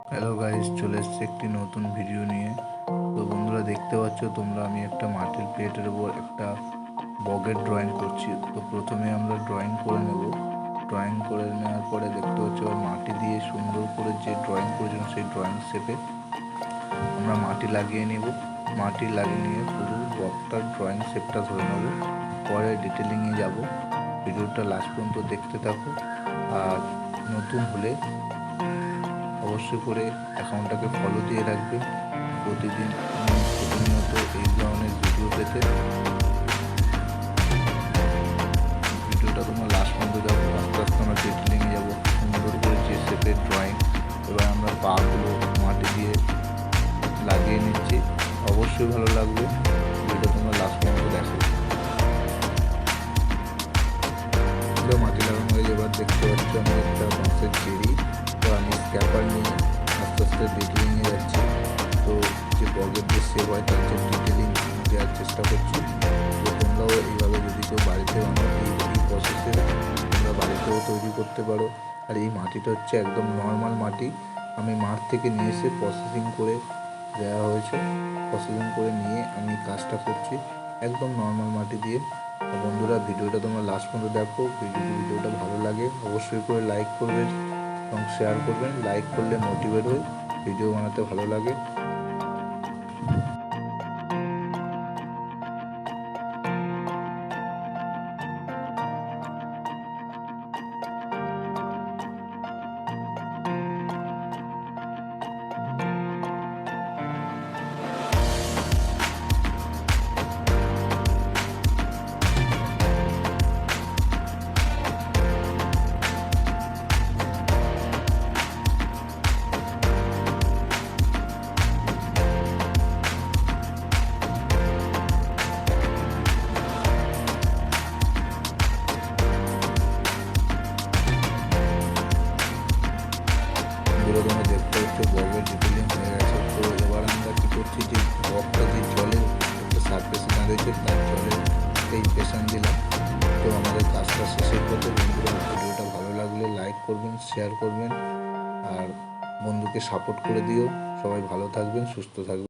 Hello guys চলে এসেছে একটি নতুন ভিডিও নিয়ে। তো বন্ধুরা, দেখতে পাচ্ছ তোমরা, আমি একটা মাটির প্লেটের উপর একটা বগের ড্রয়িং করছি। তো প্রথমে আমরা ড্রয়িং করে নেব। ড্রয়িং করে নেওয়ার পরে দেখতে পাচ্ছ, মাটি দিয়ে সুন্দর করে যে ড্রয়িং করেছিলাম, সেই ড্রয়িং শেপে আমরা মাটি লাগিয়ে নেব। মাটি লাগিয়ে নিয়ে পুরো বকটার ড্রয়িং শেপটা ধরে নেব। পরে ডিটেলিংয়ে যাব। ভিডিওটা লাস্ট পর্যন্ত দেখতে থাকো। আর নতুন হলে অবশ্যই করে অ্যাকাউন্টটাকে ফলো দিয়ে রাখবে। প্রতিদিন প্রতিনিয়ত এই ধরনের ভিডিও পেতে। ভিডিওটা তোমরা লাস্ট পর্যন্ত দেখো। আস্তে আস্তে আমরা ডিটেলিংয়ে যাব। সুন্দর করে যে শেপের ড্রয়িং এবার আমরা পাগুলো মাটি দিয়ে লাগিয়ে নিচ্ছি। অবশ্যই ভালো লাগবে। ভিডিওটা তোমরা লাস্ট পর্যন্ত দেখো। মাটি লাগানো হয়ে যাবার দেখতে পাচ্ছি আমি একটা বাঁশের চেরি আমি স্ক্যাপার নিয়ে আস্তে আস্তে ডিটেলিংয়ে যাচ্ছি। তো যে বগের যে সেভ হয়, তার যে ডিটেলিং দেওয়ার চেষ্টা করছি। তো তোমরাও এইভাবে যদি কেউ বাড়িতে বানাও, এই প্রসেসে তোমরা বাড়িতেও তৈরি করতে পারো। আর এই মাটিটা হচ্ছে একদম নর্মাল মাটি। আমি মাঠ থেকে নিয়ে এসে প্রসেসিং করে দেওয়া হয়েছে। প্রসেসিং করে নিয়ে আমি কাজটা করছি একদম নর্মাল মাটি দিয়ে। বন্ধুরা, ভিডিওটা তোমরা লাস্ট পর্যন্ত দেখো। ভিডিওটা ভালো লাগে, অবশ্যই করে লাইক করবেন এবং শেয়ার করবেন লাইক করলে মোটিভেট হই ভিডিও বানাতে ভালো লাগে। তোমরা দেখতে হচ্ছে বরফের ডিটেলিং হয়ে গেছে তো এবার আমরা কী করছি যে বকটা যে জলের একটা সারফেসে দাঁড়িয়েছে তার জলের এই পেশান দিলাম। তো আমাদের কাজটা শেষের পথে বন্ধুরা, ভিডিওটা ভালো লাগলে লাইক করবেন শেয়ার করবেন, আর বন্ধুকে সাপোর্ট করে দিও। সবাই ভালো থাকবেন, সুস্থ থাকবেন।